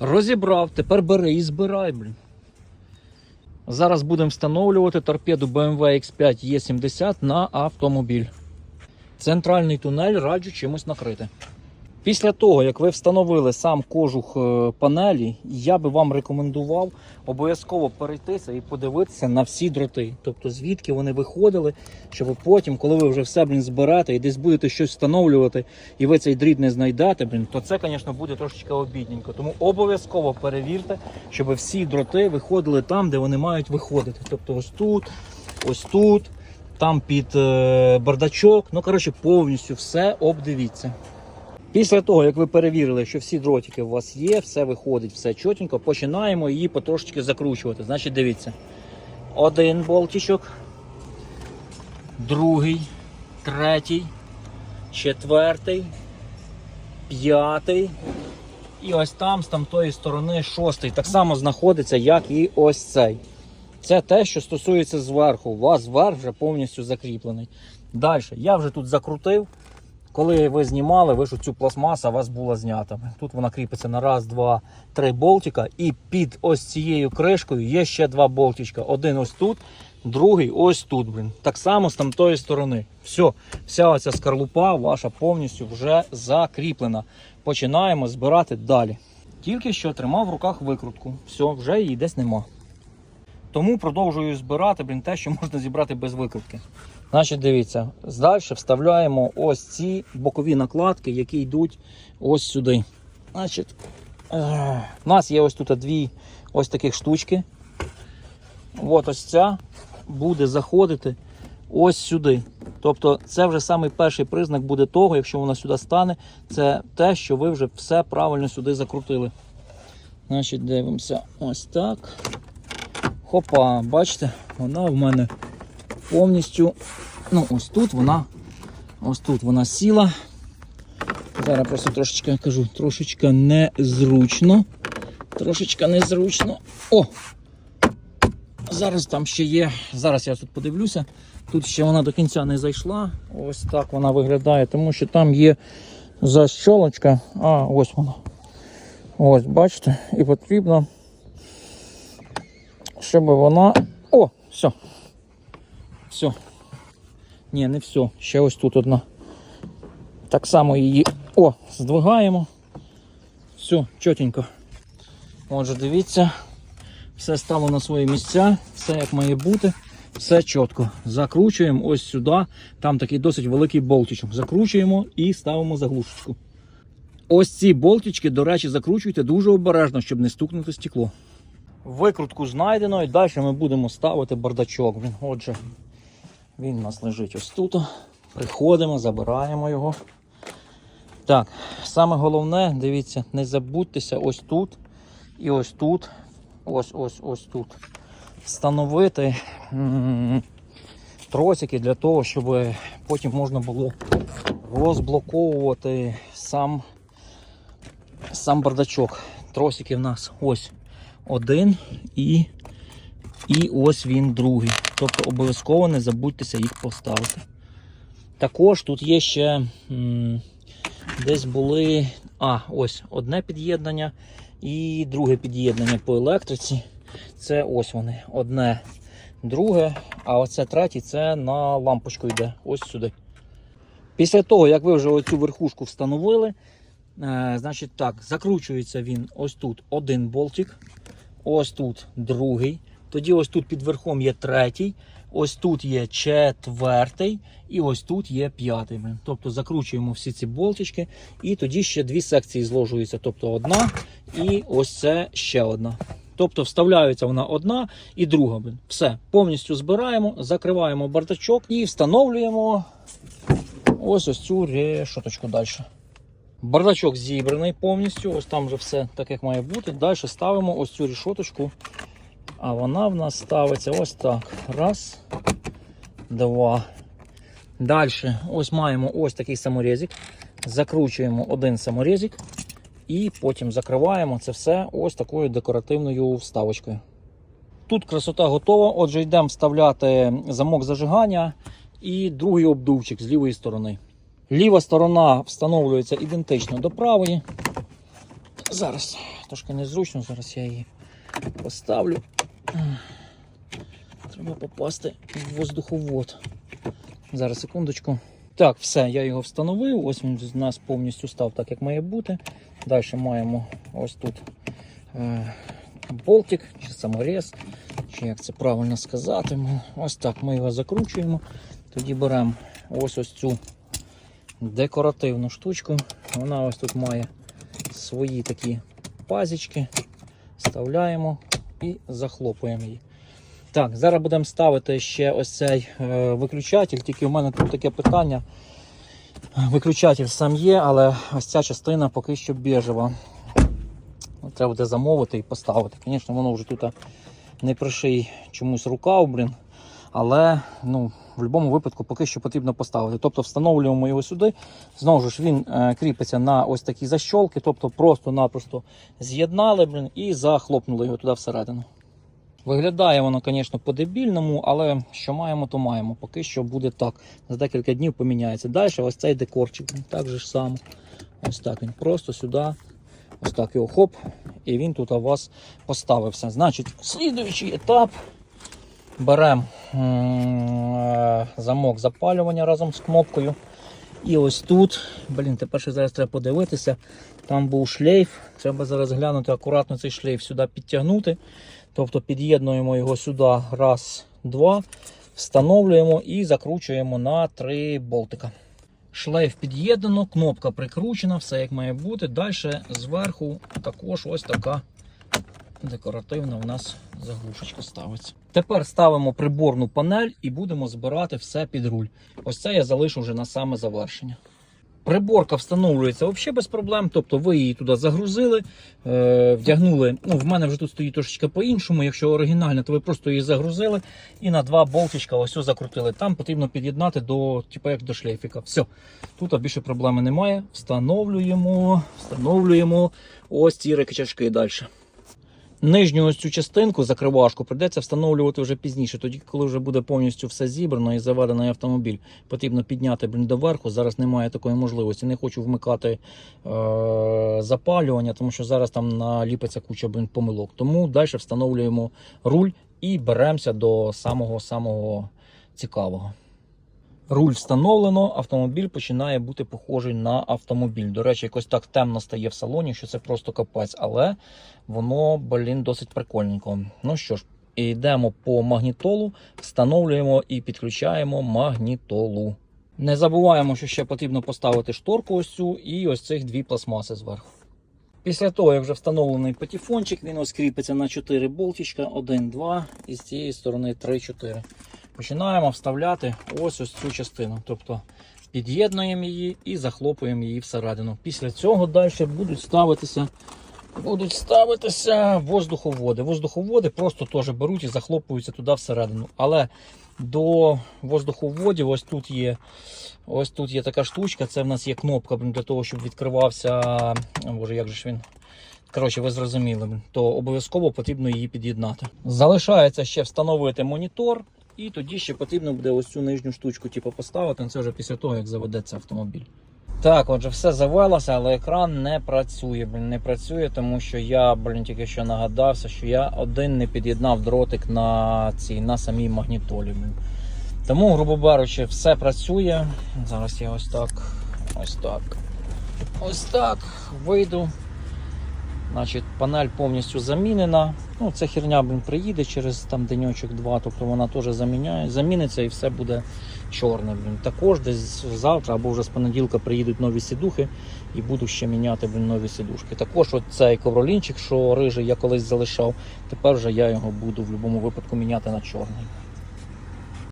Розібрав, тепер бери і збирай, блін. Зараз будемо встановлювати торпеду BMW X5 E70 на автомобіль. Центральний тунель раджу чимось накрити. Після того, як ви встановили сам кожух е, панелі, я би вам рекомендував обов'язково перейтися і подивитися на всі дроти. Тобто звідки вони виходили, щоб потім, коли ви вже все блін, зберете і десь будете щось встановлювати, і ви цей дріт не знайдете, блін, то це, звісно, буде трошечки обідненько. Тому обов'язково перевірте, щоб всі дроти виходили там, де вони мають виходити. Тобто ось тут, ось тут, там під е, бардачок. Ну, коротше, повністю все обдивіться. Після того, як ви перевірили, що всі дротики у вас є, все виходить, все чотенько, починаємо її потрошечки закручувати. Значить, дивіться. Один болтичок, другий, третій, четвертий, п'ятий. І ось там, з тамтої сторони, шостий. Так само знаходиться, як і ось цей. Це те, що стосується зверху. У вас верх вже повністю закріплений. Далі, я вже тут закрутив. Коли ви знімали, ви ж цю пластмасу у вас була знята. Тут вона кріпиться на раз, два, три болтика. І під ось цією кришкою є ще два болтичка. Один ось тут, другий ось тут. Блін. Так само з тамтої сторони. Все, вся оця скорлупа ваша повністю вже закріплена. Починаємо збирати далі. Тільки що тримав в руках викрутку. Все, вже її десь нема. Тому продовжую збирати блін, те, що можна зібрати без викрутки. Значить, дивіться, далі вставляємо ось ці бокові накладки, які йдуть ось сюди. Значить, е, у нас є ось тут дві ось таких штучки. От ось ця буде заходити ось сюди. Тобто, це вже самий перший признак буде того, якщо вона сюди стане, це те, що ви вже все правильно сюди закрутили. Значить, дивимося ось так. Хопа, бачите, вона в мене повністю. Ну, ось тут вона. Ось тут вона сіла. Зараз просто трошечки кажу, трошечки незручно. Трошечки незручно. О! Зараз там ще є. Зараз я тут подивлюся. Тут ще вона до кінця не зайшла. Ось так вона виглядає, тому що там є защолочка. А, ось вона. Ось, бачите, і потрібно, щоб вона. О, все. Все. Ні, не все. Ще ось тут одна. Так само її о, здвигаємо. Все, чотенько. Отже, дивіться, все стало на свої місця, все як має бути, все чітко. Закручуємо ось сюди. Там такий досить великий болтичок. Закручуємо і ставимо заглушечку. Ось ці болтички, до речі, закручуйте дуже обережно, щоб не стукнути стекло. Викрутку знайдено і далі ми будемо ставити бардачок. Отже, він у нас лежить ось тут. Приходимо, забираємо його. Так, саме головне, дивіться, не забудьтеся ось тут і ось тут. Ось ось ось тут. Встановити тросики для того, щоб потім можна було розблоковувати сам, сам бардачок. Тросики в нас ось один і, і ось він другий. Тобто обов'язково не забудьтеся їх поставити. Також тут є ще десь були. А, ось одне під'єднання і друге під'єднання по електриці. Це ось вони. Одне, друге, а оце третє це на лампочку йде. Ось сюди. Після того, як ви вже оцю верхушку встановили, е, значить так, закручується він ось тут один болтик, ось тут другий. Тоді ось тут під верхом є третій, ось тут є четвертий і ось тут є п'ятий. Тобто закручуємо всі ці болтички, і тоді ще дві секції зложуються. Тобто одна і ось це ще одна. Тобто вставляється вона одна і друга. Все, повністю збираємо, закриваємо бардачок і встановлюємо ось ось цю решоточку далі. Бардачок зібраний повністю, ось там вже все так, як має бути. Далі ставимо ось цю решоточку. А вона в нас ставиться ось так. Раз, два. Далі ось маємо ось такий саморізик. Закручуємо один саморізик і потім закриваємо це все ось такою декоративною вставочкою. Тут красота готова. Отже, йдемо вставляти замок зажигання і другий обдувчик з лівої сторони. Ліва сторона встановлюється ідентично до правої. Зараз трошки незручно, зараз я її поставлю. Треба попасти в воздуховод. Зараз, секундочку. Так, все, я його встановив. Ось він з нас повністю став так, як має бути. Далі маємо ось тут е, болтик чи саморез, чи як це правильно сказати. Ось так ми його закручуємо. Тоді беремо ось ось цю декоративну штучку. Вона ось тут має свої такі пазічки. Вставляємо і захлопуємо її. Так, зараз будемо ставити ще ось цей е, виключатель, тільки в мене тут таке питання. Виключатель сам є, але ось ця частина поки що біжева. Треба буде замовити і поставити. Звісно, воно вже тут не приший чомусь рукав, блін. Але ну, в будь-якому випадку поки що потрібно поставити. Тобто встановлюємо його сюди. Знову ж він е, кріпиться на ось такі защолки, тобто просто-напросто з'єднали блін, і захлопнули його туди всередину. Виглядає воно, звісно, по-дебільному, але що маємо, то маємо. Поки що буде так. За декілька днів поміняється. Далі ось цей декорчик. Так же ж само. Ось так він просто сюди. Ось так його хоп. І він тут у вас поставився. Значить, слідуючий етап. Беремо замок запалювання разом з кнопкою. І ось тут, блін, тепер ще зараз треба подивитися. Там був шлейф. Треба зараз глянути акуратно цей шлейф сюди підтягнути. Тобто під'єднуємо його сюди раз, два, встановлюємо і закручуємо на три болтика. Шлейф під'єднано, кнопка прикручена, все як має бути. Далі зверху також ось така декоративна у нас заглушечка ставиться. Тепер ставимо приборну панель і будемо збирати все під руль. Ось це я залишу вже на саме завершення. Приборка встановлюється взагалі без проблем. Тобто ви її туди загрузили, е, вдягнули. Ну, в мене вже тут стоїть трошечки по-іншому. Якщо оригінально, то ви просто її загрузили і на два болтичка ось закрутили. Там потрібно під'єднати до, типу, як до шлейфіка. Все. Тут більше проблеми немає. Встановлюємо, встановлюємо ось ці рекачашки далі. Нижню ось цю частинку, закривашку, прийдеться встановлювати вже пізніше, тоді, коли вже буде повністю все зібрано і заведений автомобіль. Потрібно підняти блін, доверху. Зараз немає такої можливості. Не хочу вмикати е- запалювання, тому що зараз там наліпиться куча блін, помилок. Тому далі встановлюємо руль і беремося до самого самого цікавого. Руль встановлено, автомобіль починає бути похожий на автомобіль. До речі, якось так темно стає в салоні, що це просто капець, але воно, блін, досить прикольненько. Ну що ж, йдемо по магнітолу, встановлюємо і підключаємо магнітолу. Не забуваємо, що ще потрібно поставити шторку ось цю і ось цих дві пластмаси зверху. Після того, як вже встановлений патефончик, він ось кріпиться на 4 болтичка, 1, 2 і з цієї сторони 3, 4. Починаємо вставляти ось ось цю частину. Тобто під'єднуємо її і захлопуємо її всередину. Після цього далі будуть ставитися, будуть ставитися воздуховоди. Воздуховоди просто теж беруть і захлопуються туди всередину. Але до воздуховодів ось тут є ось тут є така штучка. Це в нас є кнопка для того, щоб відкривався. Боже, як же ж він. Коротше, ви зрозуміли, то обов'язково потрібно її під'єднати. Залишається ще встановити монітор, і тоді ще потрібно буде ось цю нижню штучку типу, поставити. Це вже після того, як заведеться автомобіль. Так, отже, все завелося, але екран не працює. Блін, не працює, тому що я, блін, тільки що нагадався, що я один не під'єднав дротик на цій на самій магнітолі. Блін. Тому, грубо беручи, все працює. Зараз я ось так, ось так, ось так вийду. Значить, панель повністю замінена. Ну, ця херня блін, приїде через там деньочок два, тобто вона теж заміняє, заміниться і все буде чорне. Блін. Також десь завтра або вже з понеділка приїдуть нові сідухи і буду ще міняти блін, нові сідушки. Також от цей ковролінчик, що рижий я колись залишав, тепер вже я його буду в будь-якому випадку міняти на чорний.